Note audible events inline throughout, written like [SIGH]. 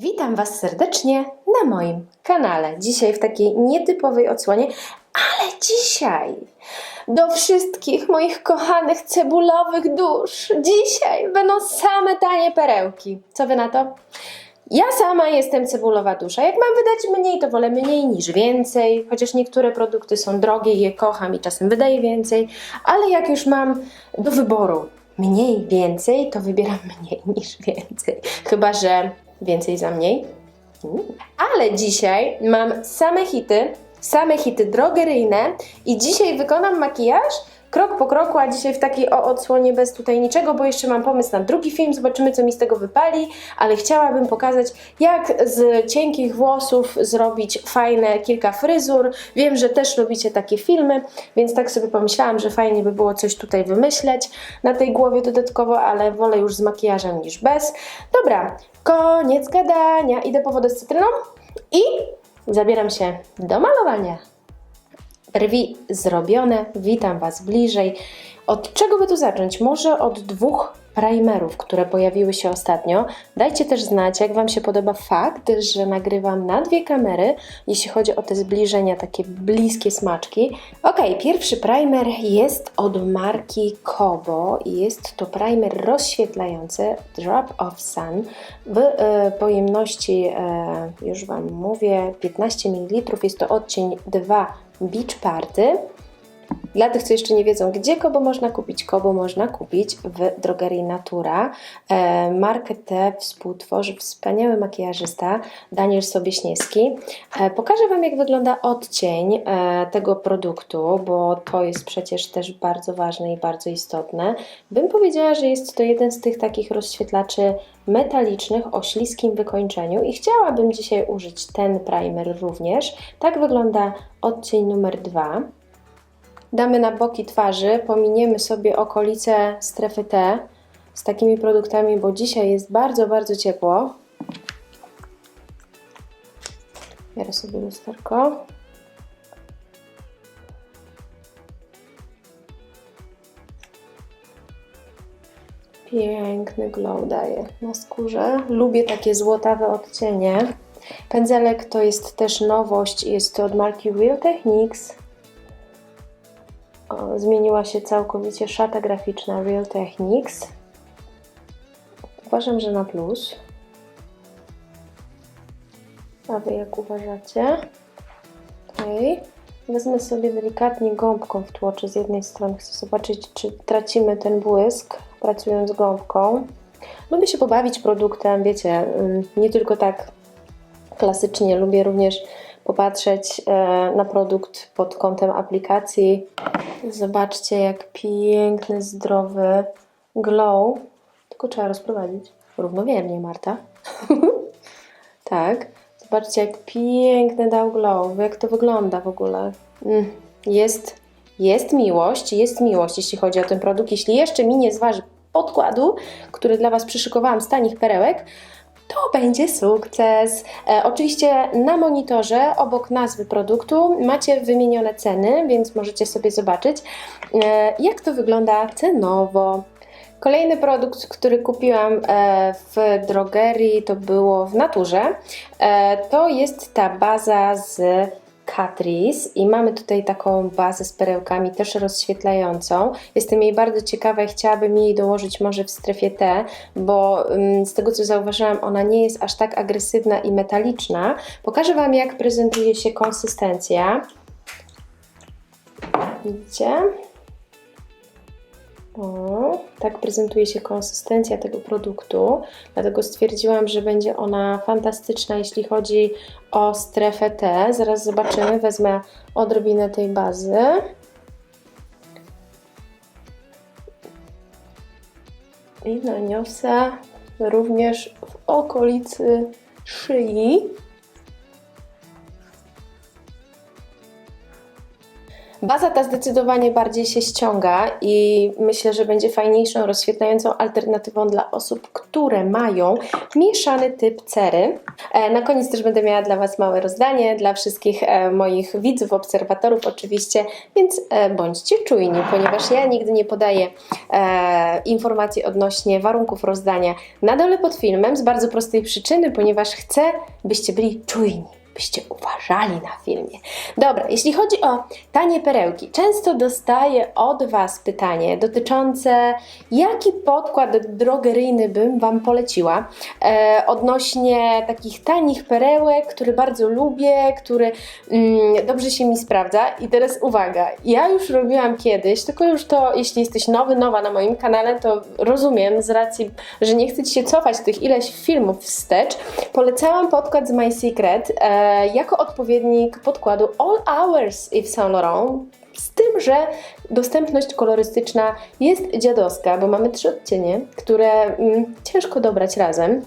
Witam Was serdecznie na moim kanale. Dzisiaj w takiej nietypowej odsłonie, ale dzisiaj do wszystkich moich kochanych cebulowych dusz. Dzisiaj będą same tanie perełki. Co Wy na to? Ja sama jestem cebulowa dusza. Jak mam wydać mniej, to wolę mniej niż więcej, chociaż niektóre produkty są drogie je kocham i czasem wydaję więcej, ale jak już mam do wyboru mniej, więcej, to wybieram [LAUGHS] mniej niż więcej. Chyba, że więcej za mniej. Ale dzisiaj mam same hity, same hity drogeryjne i dzisiaj wykonam makijaż krok po kroku, a dzisiaj w takiej o odsłonie bez tutaj niczego, bo jeszcze mam pomysł na drugi film, zobaczymy co mi z tego wypali, ale chciałabym pokazać jak z cienkich włosów zrobić fajne kilka fryzur. Wiem, że też lubicie takie filmy, więc tak sobie pomyślałam, że fajnie by było coś tutaj wymyśleć na tej głowie dodatkowo, ale wolę już z makijażem niż bez. Dobra, koniec gadania, idę po wodę z cytryną i zabieram się do malowania. Brwi zrobione, witam Was bliżej. Od czego by tu zacząć? Może od dwóch primerów, które pojawiły się ostatnio. Dajcie też znać, jak Wam się podoba fakt, że nagrywam na dwie kamery, jeśli chodzi o te zbliżenia, takie bliskie smaczki. Ok, pierwszy primer jest od marki Kobo i jest to primer rozświetlający Drop of Sun w e, pojemności, e, już Wam mówię, 15 ml. Jest to odcień 2 Beach Party. Dla tych, co jeszcze nie wiedzą, gdzie Kobo można kupić, Kobo można kupić w drogerii Natura. E, markę tę współtworzy wspaniały makijażysta Daniel Sobieśniewski. E, pokażę Wam, jak wygląda odcień e, tego produktu, bo to jest przecież też bardzo ważne i bardzo istotne. Bym powiedziała, że jest to jeden z tych takich rozświetlaczy metalicznych o śliskim wykończeniu i chciałabym dzisiaj użyć ten primer również. Tak wygląda odcień numer 2 damy na boki twarzy, pominiemy sobie okolice strefy T z takimi produktami, bo dzisiaj jest bardzo, bardzo ciepło. Biorę sobie lusterko. Piękny glow daje na skórze. Lubię takie złotawe odcienie. Pędzelek to jest też nowość, jest to od marki Real Techniques. Zmieniła się całkowicie szata graficzna Real Techniques. Uważam, że na plus. A Wy jak uważacie? Ok. Wezmę sobie delikatnie gąbką w tłoczy z jednej strony. Chcę zobaczyć, czy tracimy ten błysk pracując gąbką. Lubię się pobawić produktem, wiecie, nie tylko tak klasycznie. Lubię również popatrzeć e, na produkt pod kątem aplikacji. Zobaczcie, jak piękny, zdrowy glow. Tylko trzeba rozprowadzić równomiernie, Marta. [LAUGHS] tak. Zobaczcie, jak piękny dał glow. Jak to wygląda w ogóle. Mm, jest, jest miłość, jest miłość, jeśli chodzi o ten produkt. Jeśli jeszcze mi nie zważy podkładu, który dla Was przyszykowałam z tanich perełek, to będzie sukces. E, oczywiście na monitorze obok nazwy produktu macie wymienione ceny, więc możecie sobie zobaczyć, e, jak to wygląda cenowo. Kolejny produkt, który kupiłam e, w drogerii, to było w naturze. E, to jest ta baza z Catrice i mamy tutaj taką bazę z perełkami też rozświetlającą. Jestem jej bardzo ciekawa i chciałabym jej dołożyć może w strefie T, bo ym, z tego co zauważyłam ona nie jest aż tak agresywna i metaliczna. Pokażę Wam jak prezentuje się konsystencja. Widzicie? O, tak prezentuje się konsystencja tego produktu, dlatego stwierdziłam, że będzie ona fantastyczna, jeśli chodzi o strefę T. Zaraz zobaczymy, wezmę odrobinę tej bazy. I naniosę również w okolicy szyi. Baza ta zdecydowanie bardziej się ściąga i myślę, że będzie fajniejszą, rozświetlającą alternatywą dla osób, które mają mieszany typ cery. E, Na koniec też będę miała dla Was małe rozdanie, dla wszystkich e, moich widzów, obserwatorów oczywiście, więc e, bądźcie czujni, ponieważ ja nigdy nie podaję informacji odnośnie warunków rozdania na dole pod filmem z bardzo prostej przyczyny, ponieważ chcę, byście byli czujni byście uważali na filmie. Dobra, jeśli chodzi o tanie perełki, często dostaję od Was pytanie dotyczące, jaki podkład drogeryjny bym Wam poleciła e, odnośnie takich tanich perełek, który bardzo lubię, który mm, dobrze się mi sprawdza. I teraz uwaga, ja już robiłam kiedyś, tylko już to, jeśli jesteś nowy, nowa na moim kanale, to rozumiem z racji, że nie chcę Ci się cofać tych ileś filmów wstecz. Polecałam podkład z My Secret e, jako odpowiednik podkładu All Hours Yves Saint Laurent. Z tym, że dostępność kolorystyczna jest dziadowska, bo mamy trzy odcienie, które mm, ciężko dobrać razem.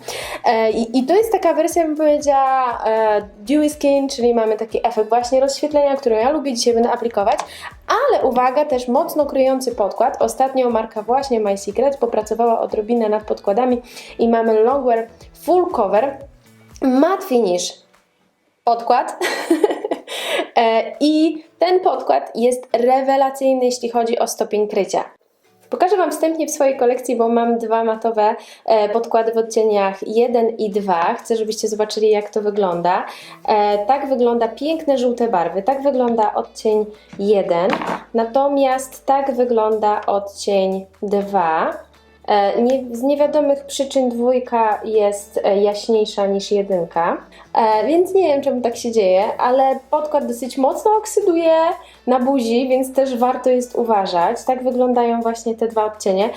E, i, I to jest taka wersja, bym powiedziała, e, dewy skin, czyli mamy taki efekt właśnie rozświetlenia, który ja lubię dzisiaj będę aplikować, ale uwaga, też mocno kryjący podkład. Ostatnio marka właśnie My Secret popracowała odrobinę nad podkładami i mamy Longwear Full Cover Matte Finish podkład. [LAUGHS] E, I ten podkład jest rewelacyjny, jeśli chodzi o stopień krycia. Pokażę Wam wstępnie w swojej kolekcji, bo mam dwa matowe e, podkłady w odcieniach 1 i 2. Chcę, żebyście zobaczyli, jak to wygląda. E, tak wygląda piękne żółte barwy. Tak wygląda odcień 1. Natomiast tak wygląda odcień 2. E, Nie, z niewiadomych przyczyn dwójka jest e, jaśniejsza niż jedynka, e, więc nie wiem czemu tak się dzieje, ale podkład dosyć mocno oksyduje na buzi, więc też warto jest uważać. Tak wyglądają właśnie te dwa odcienie.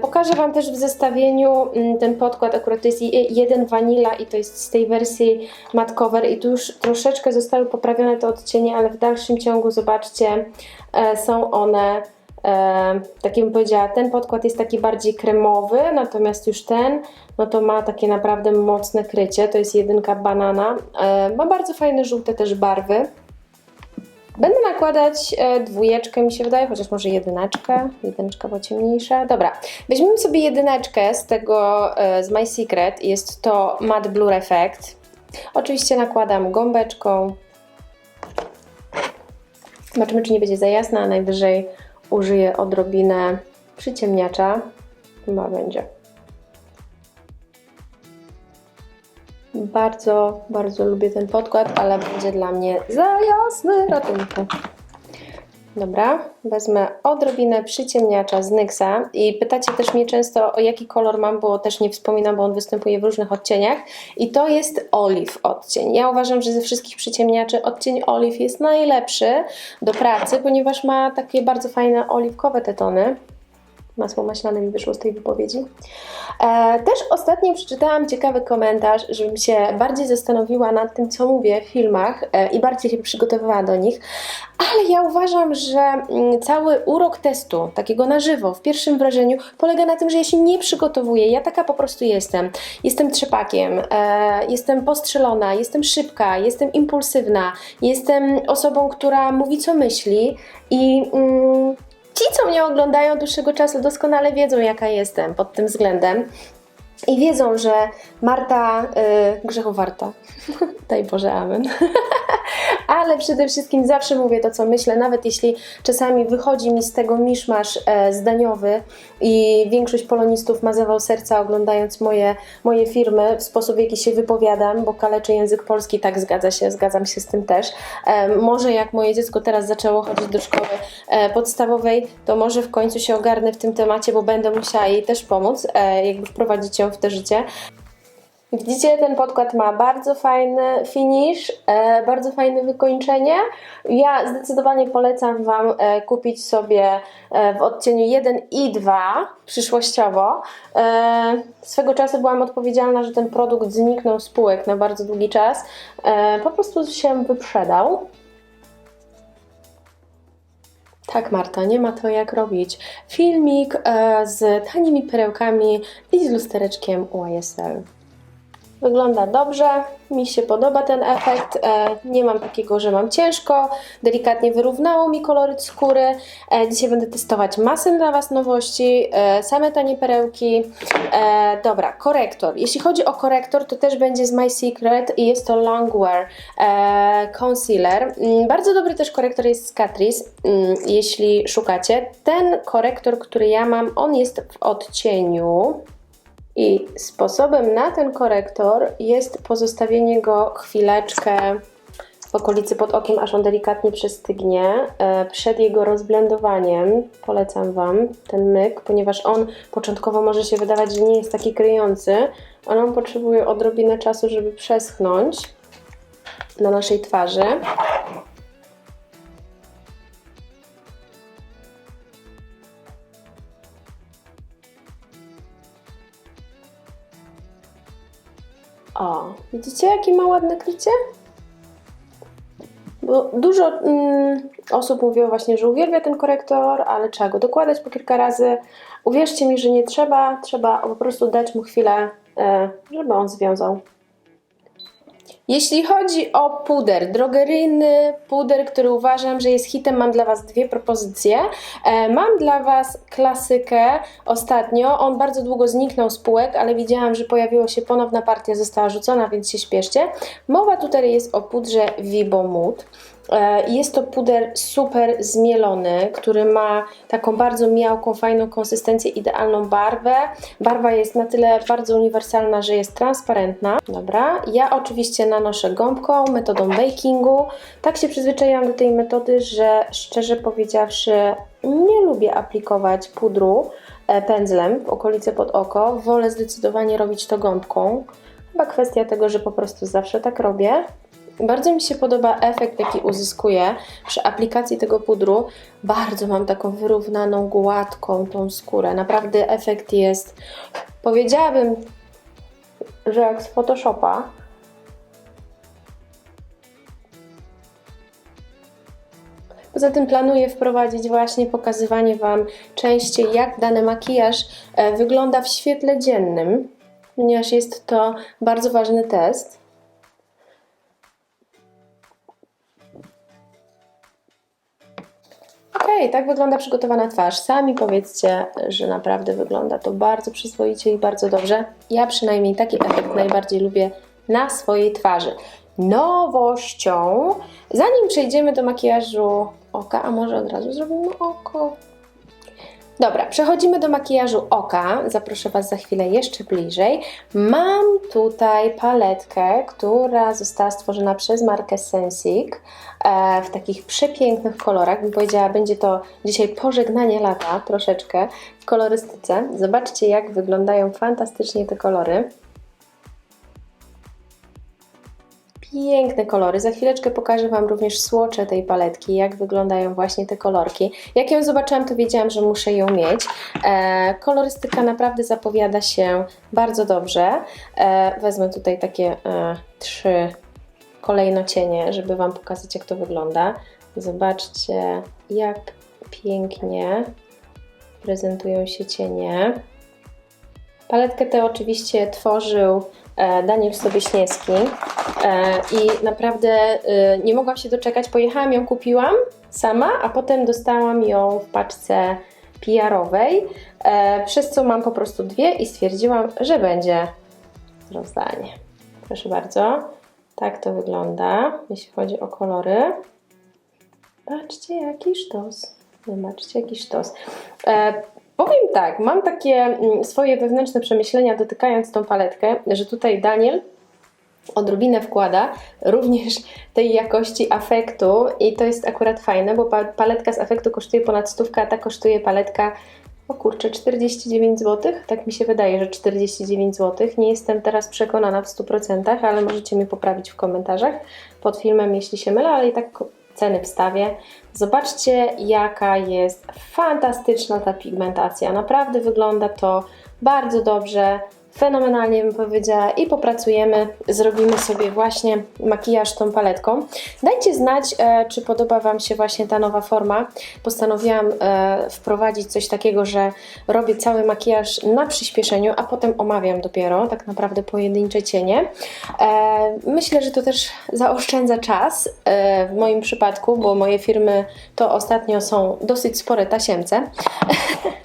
Pokażę Wam też w zestawieniu mm, ten podkład, akurat to jest je- jeden vanilla i to jest z tej wersji matte cover i tu już troszeczkę zostały poprawione te odcienie, ale w dalszym ciągu zobaczcie, są one E, tak bym powiedziała, ten podkład jest taki bardziej kremowy, natomiast już ten, no to ma takie naprawdę mocne krycie, to jest jedynka banana, e, ma bardzo fajne żółte też barwy. Będę nakładać e, dwójeczkę, mi się wydaje, chociaż może jedyneczkę, jedyneczka była ciemniejsza. Dobra, weźmiemy sobie jedyneczkę z tego, e, z My Secret, jest to Matte Blur Effect. Oczywiście nakładam gąbeczką. Zobaczymy, czy nie będzie za jasna, a najwyżej użyję odrobinę przyciemniacza. Chyba będzie. Bardzo, bardzo lubię ten podkład, ale będzie dla mnie za jasny ratunku. Dobra, wezmę odrobinę przyciemniacza z NYXa i pytacie też mnie często o jaki kolor mam, bo też nie wspominam, bo on występuje w różnych odcieniach i to jest olive odcień. Ja uważam, że ze wszystkich przyciemniaczy odcień olive jest najlepszy do pracy, ponieważ ma takie bardzo fajne oliwkowe te tony. Masło maślane mi wyszło z tej wypowiedzi. E, też ostatnio przeczytałam ciekawy komentarz, żebym się bardziej zastanowiła nad tym, co mówię w filmach e, i bardziej się przygotowywała do nich. Ale ja uważam, że mm, cały urok testu, takiego na żywo, w pierwszym wrażeniu, polega na tym, że ja się nie przygotowuję. Ja taka po prostu jestem. Jestem trzepakiem, e, jestem postrzelona, jestem szybka, jestem impulsywna, jestem osobą, która mówi, co myśli i. Mm, Ci, co mnie oglądają dłuższego czasu, doskonale wiedzą, jaka jestem pod tym względem. I wiedzą, że Marta y, grzechu. [LAUGHS] Daj Boże, amen. [LAUGHS] Ale przede wszystkim zawsze mówię to, co myślę, nawet jeśli czasami wychodzi mi z tego miszmasz e, zdaniowy i większość polonistów ma zawał serca oglądając moje, moje firmy w sposób, w jaki się wypowiadam, bo kaleczę język polski, tak zgadza się, zgadzam się z tym też. E, może jak moje dziecko teraz zaczęło chodzić do szkoły e, podstawowej, to może w końcu się ogarnę w tym temacie, bo będę musiała jej też pomóc, e, jakby wprowadzić ją w to życie. Widzicie, ten podkład ma bardzo fajny finish, e, bardzo fajne wykończenie. Ja zdecydowanie polecam Wam e, kupić sobie e, w odcieniu 1 i 2 przyszłościowo. Swego czasu byłam odpowiedzialna, że ten produkt zniknął z półek na bardzo długi czas. Po prostu się wyprzedał. Tak, Marta, nie ma to jak robić. Filmik e, z tanimi perełkami i z lustereczkiem YSL. Wygląda dobrze, mi się podoba ten efekt. E, nie mam takiego, że mam ciężko. Delikatnie wyrównało mi koloryt skóry. E, dzisiaj będę testować masę dla Was nowości, e, same tanie perełki. Dobra, korektor. Jeśli chodzi o korektor, to też będzie z My Secret i jest to Longwear Concealer. Mm, bardzo dobry też korektor jest z Catrice, mm, jeśli szukacie. Ten korektor, który ja mam, on jest w odcieniu i sposobem na ten korektor jest pozostawienie go chwileczkę w okolicy pod okiem, aż on delikatnie przestygnie. E, Przed jego rozblendowaniem polecam Wam ten myk, ponieważ on początkowo może się wydawać, że nie jest taki kryjący, ale on potrzebuje odrobinę czasu, żeby przeschnąć na naszej twarzy. O, widzicie jakie ma ładne krycie? Bo dużo mm, osób mówiło właśnie, że uwielbia ten korektor, ale trzeba go dokładać po kilka razy. Uwierzcie mi, że nie trzeba, trzeba po prostu dać mu chwilę, e, żeby on związał. Jeśli chodzi o puder, drogeryjny puder, który uważam, że jest hitem, mam dla Was dwie propozycje. E, mam dla Was klasykę ostatnio, on bardzo długo zniknął z półek, ale widziałam, że pojawiła się ponowna partia, została rzucona, więc się śpieszcie. Mowa tutaj jest o pudrze Vibo Mood. E, Jest to puder super zmielony, który ma taką bardzo miałką, fajną konsystencję, idealną barwę. Barwa jest na tyle bardzo uniwersalna, że jest transparentna. Dobra, ja oczywiście nanoszę gąbką, metodą bakingu. Tak się przyzwyczaiłam do tej metody, że szczerze powiedziawszy nie lubię aplikować pudru e, pędzlem w okolicy pod oko. Wolę zdecydowanie robić to gąbką. Chyba kwestia tego, że po prostu zawsze tak robię. Bardzo mi się podoba efekt, jaki uzyskuję przy aplikacji tego pudru. Bardzo mam taką wyrównaną, gładką tą skórę. Naprawdę efekt jest, powiedziałabym, że jak z Photoshopa. Poza tym planuję wprowadzić właśnie pokazywanie Wam częściej, jak dany makijaż e, wygląda w świetle dziennym, ponieważ jest to bardzo ważny test. Okej, tak wygląda przygotowana twarz. Sami powiedzcie, że naprawdę wygląda to bardzo przyzwoicie i bardzo dobrze. Ja przynajmniej taki efekt najbardziej lubię na swojej twarzy. Nowością, zanim przejdziemy do makijażu oka, a może od razu zrobimy oko. Dobra, przechodzimy do makijażu oka. Zaproszę Was za chwilę jeszcze bliżej. Mam tutaj paletkę, która została stworzona przez markę Sensic e, w takich przepięknych kolorach. Bym powiedziała, będzie to dzisiaj pożegnanie lata troszeczkę w kolorystyce. Zobaczcie, jak wyglądają fantastycznie te kolory. Piękne kolory. Za chwileczkę pokażę Wam również słocze tej paletki, jak wyglądają właśnie te kolorki. Jak ją zobaczyłam, to wiedziałam, że muszę ją mieć. E, kolorystyka naprawdę zapowiada się bardzo dobrze. E, wezmę tutaj takie e, trzy kolejno cienie, żeby Wam pokazać, jak to wygląda. Zobaczcie, jak pięknie prezentują się cienie. Paletkę tę oczywiście tworzył Daniel Sobieśniewski e, i naprawdę e, nie mogłam się doczekać. Pojechałam ją, kupiłam sama, a potem dostałam ją w paczce PR-owej, e, przez co mam po prostu dwie i stwierdziłam, że będzie rozdanie. Proszę bardzo, tak to wygląda, jeśli chodzi o kolory. Patrzcie, jaki sztos. Zobaczcie, jaki sztos. Powiem tak, mam takie mm, swoje wewnętrzne przemyślenia dotykając tą paletkę, że tutaj Daniel odrobinę wkłada również tej jakości afektu i to jest akurat fajne, bo pa- paletka z afektu kosztuje ponad stówkę, a ta kosztuje paletka o kurczę, 49 zł? Tak mi się wydaje, że 49 zł. Nie jestem teraz przekonana w 100%, ale możecie mnie poprawić w komentarzach pod filmem, jeśli się mylę, ale i tak ceny wstawię. Zobaczcie, jaka jest fantastyczna ta pigmentacja. Naprawdę wygląda to bardzo dobrze. Fenomenalnie bym powiedziała i popracujemy, zrobimy sobie właśnie makijaż tą paletką. Dajcie znać, e, czy podoba Wam się właśnie ta nowa forma. Postanowiłam e, wprowadzić coś takiego, że robię cały makijaż na przyspieszeniu, a potem omawiam dopiero tak naprawdę pojedyncze cienie. E, myślę, że to też zaoszczędza czas e, w moim przypadku, bo moje firmy to ostatnio są dosyć spore tasiemce. [LAUGHS]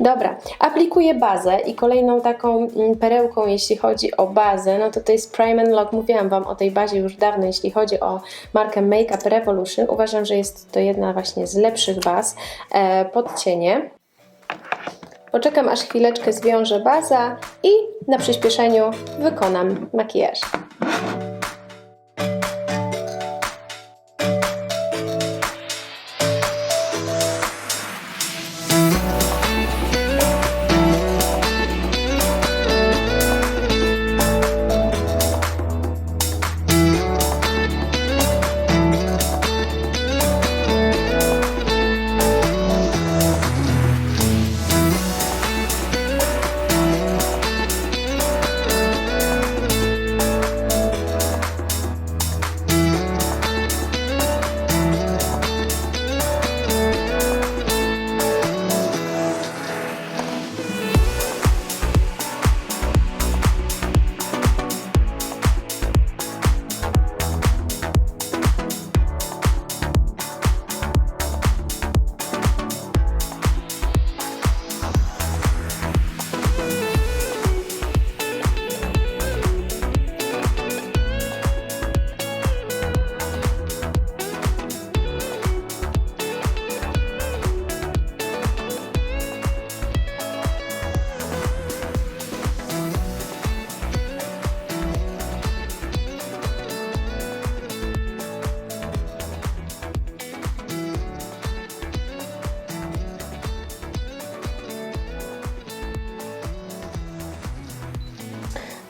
Dobra, aplikuję bazę i kolejną taką mm, perełką, jeśli chodzi o bazę, no to to jest Prime Lock. Mówiłam Wam o tej bazie już dawno, jeśli chodzi o markę Makeup Revolution. Uważam, że jest to jedna właśnie z lepszych baz e, pod cienie. Poczekam aż chwileczkę zwiążę baza i na przyspieszeniu wykonam makijaż.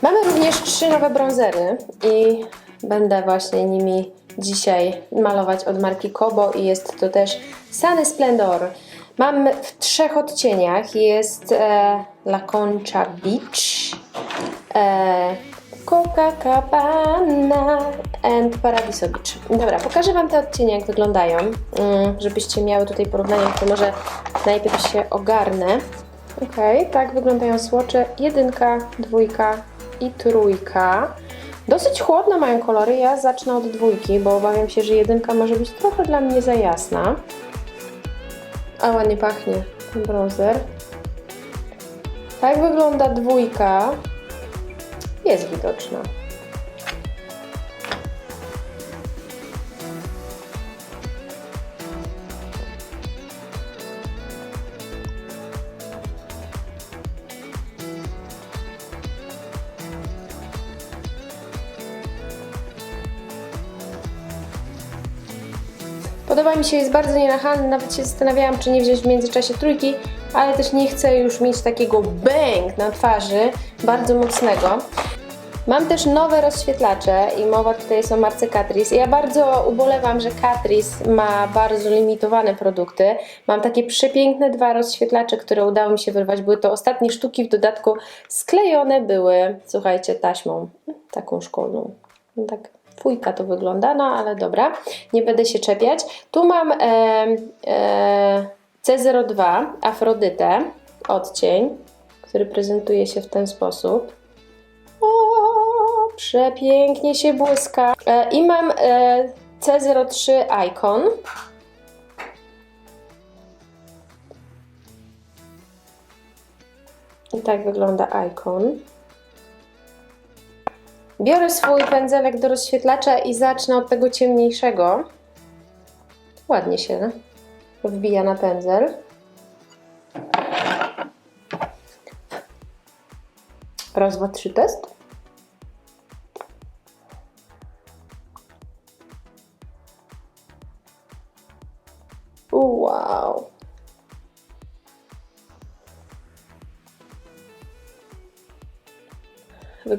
Mamy również trzy nowe bronzery i będę właśnie nimi dzisiaj malować od marki Kobo i jest to też Sunny Splendor. Mam w trzech odcieniach. Jest e, La Concha Beach, e, Copacabana and Paradiso Beach. Dobra, pokażę Wam te odcienie, jak wyglądają, mm, żebyście miały tutaj porównanie, to może najpierw się ogarnę. Okej, tak wyglądają słocze. Jedynka, dwójka i trójka. Dosyć chłodne mają kolory. Ja zacznę od dwójki, bo obawiam się, że jedynka może być trochę dla mnie za jasna. A ładnie pachnie ten bronzer. Tak wygląda dwójka. Jest widoczna. Mi się, jest bardzo nienachalny, nawet się zastanawiałam, czy nie wziąć w międzyczasie trójki, ale też nie chcę już mieć takiego bang na twarzy, bardzo mocnego. Mam też nowe rozświetlacze i mowa tutaj jest o marce Catrice. Ja bardzo ubolewam, że Catrice ma bardzo limitowane produkty. Mam takie przepiękne dwa rozświetlacze, które udało mi się wyrwać. Były to ostatnie sztuki, w dodatku sklejone były, słuchajcie, taśmą taką szkolną. No tak Fujka to wygląda, no ale dobra, nie będę się czepiać. Tu mam e, e, C02 Afrodytę, odcień, który prezentuje się w ten sposób. O, przepięknie się błyska. E, I mam e, C03 Icon. I tak wygląda Icon. Biorę swój pędzelek do rozświetlacza i zacznę od tego ciemniejszego. Ładnie się wbija na pędzel. Raz, dwa, trzy, test.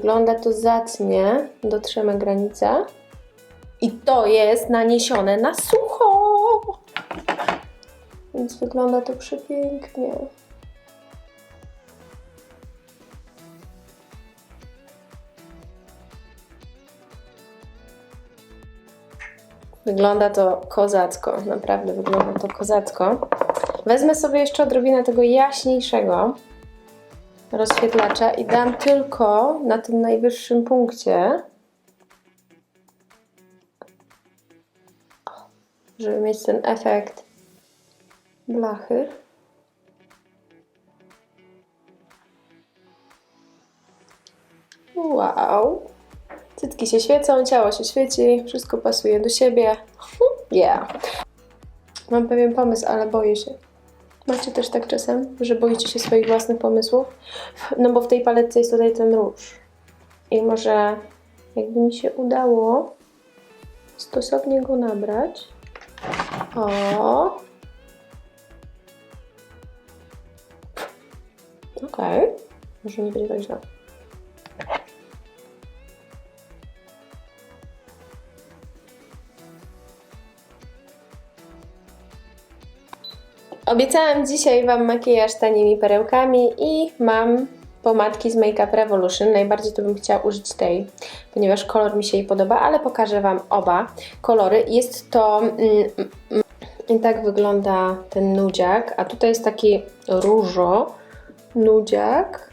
wygląda to zacnie, dotrzemy granicę. I to jest naniesione na sucho! Więc wygląda to przepięknie. Wygląda to kozacko, naprawdę wygląda to kozacko. Wezmę sobie jeszcze odrobinę tego jaśniejszego, rozświetlacza i dam tylko na tym najwyższym punkcie, żeby mieć ten efekt blachy. Wow. Cytki się świecą, ciało się świeci, wszystko pasuje do siebie. [LAUGHS] Yeah. Mam pewien pomysł, ale boję się. Macie też tak czasem, że boicie się swoich własnych pomysłów? No bo w tej paletce jest tutaj ten róż. I może jakby mi się udało stosownie go nabrać. O. Okej. Może nie będzie tak źle. Obiecałam dzisiaj Wam makijaż tanimi perełkami i mam pomadki z Make Up Revolution. Najbardziej to bym chciała użyć tej, ponieważ kolor mi się jej podoba, ale pokażę Wam oba kolory. Jest to... Mm, mm, I tak wygląda ten nudziak, a tutaj jest taki różo nudziak.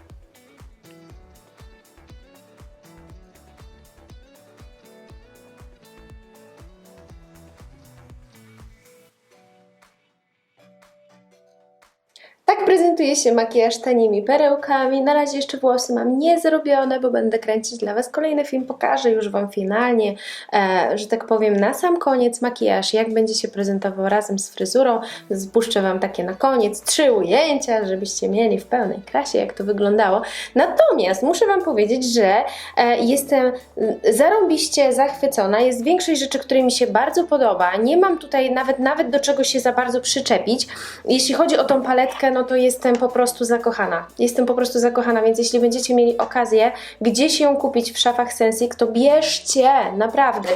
Tak prezentuje się makijaż tanimi perełkami. Na razie jeszcze włosy mam nie zrobione, bo będę kręcić dla Was kolejny film. Pokażę już Wam finalnie, e, że tak powiem, na sam koniec makijaż, jak będzie się prezentował razem z fryzurą. Spuszczę Wam takie na koniec trzy ujęcia, żebyście mieli w pełnej krasie, jak to wyglądało. Natomiast muszę Wam powiedzieć, że e, jestem mm, zarąbiście zachwycona. Jest większość rzeczy, które mi się bardzo podoba. Nie mam tutaj nawet, nawet do czego się za bardzo przyczepić. Jeśli chodzi o tą paletkę, no to jestem po prostu zakochana. Jestem po prostu zakochana, więc jeśli będziecie mieli okazję gdzieś ją kupić w szafach Sensik, to bierzcie, naprawdę.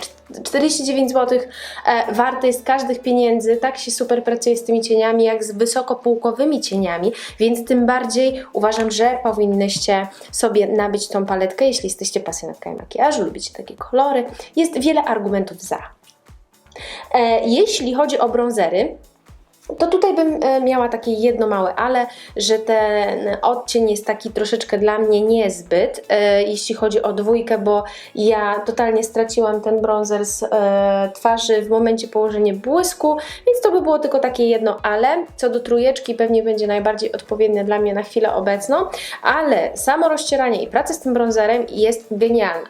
49 zł e, warte jest każdych pieniędzy. Tak się super pracuje z tymi cieniami, jak z wysokopółkowymi cieniami, więc tym bardziej uważam, że powinnyście sobie nabyć tą paletkę, jeśli jesteście pasjonatkami makijażu, lubicie takie kolory. Jest wiele argumentów za. E, jeśli chodzi o brązery, to tutaj bym e, miała takie jedno małe ale, że ten odcień jest taki troszeczkę dla mnie niezbyt, e, jeśli chodzi o dwójkę, bo ja totalnie straciłam ten bronzer z e, twarzy w momencie położenia błysku, więc to by było tylko takie jedno ale. Co do trójeczki pewnie będzie najbardziej odpowiednie dla mnie na chwilę obecną, ale samo rozcieranie i praca z tym bronzerem jest genialna.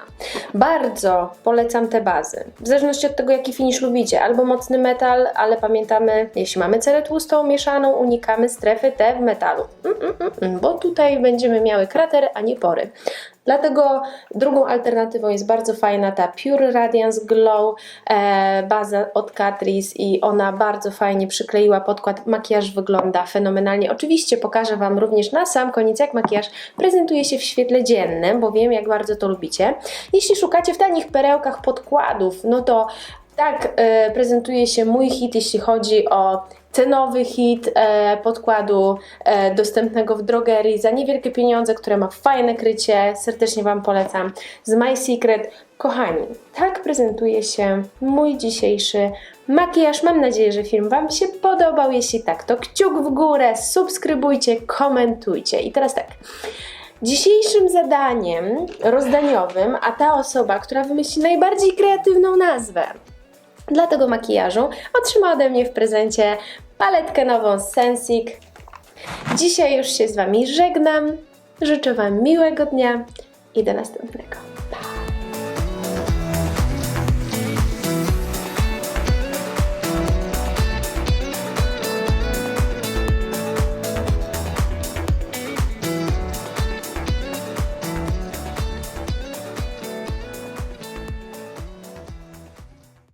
Bardzo polecam te bazy, w zależności od tego jaki finish lubicie, albo mocny metal, ale pamiętamy, jeśli mamy cerę tłustą mieszaną, unikamy strefy T w metalu, mm, mm, mm, mm, bo tutaj będziemy miały kratery, a nie pory. Dlatego drugą alternatywą jest bardzo fajna ta Pure Radiance Glow e, baza od Catrice i ona bardzo fajnie przykleiła podkład. Makijaż wygląda fenomenalnie. Oczywiście pokażę Wam również na sam koniec, jak makijaż prezentuje się w świetle dziennym, bo wiem, jak bardzo to lubicie. Jeśli szukacie w tanich perełkach podkładów, no to tak e, prezentuje się mój hit, jeśli chodzi o cenowy hit e, podkładu e, dostępnego w drogerii za niewielkie pieniądze, które ma fajne krycie. Serdecznie Wam polecam. Z My Secret. Kochani, tak prezentuje się mój dzisiejszy makijaż. Mam nadzieję, że film Wam się podobał. Jeśli tak, to kciuk w górę, subskrybujcie, komentujcie. I teraz tak. Dzisiejszym zadaniem rozdaniowym, a ta osoba, która wymyśli najbardziej kreatywną nazwę dla tego makijażu, otrzyma ode mnie w prezencie paletkę nową Sensik. Dzisiaj już się z Wami żegnam. Życzę Wam miłego dnia i do następnego.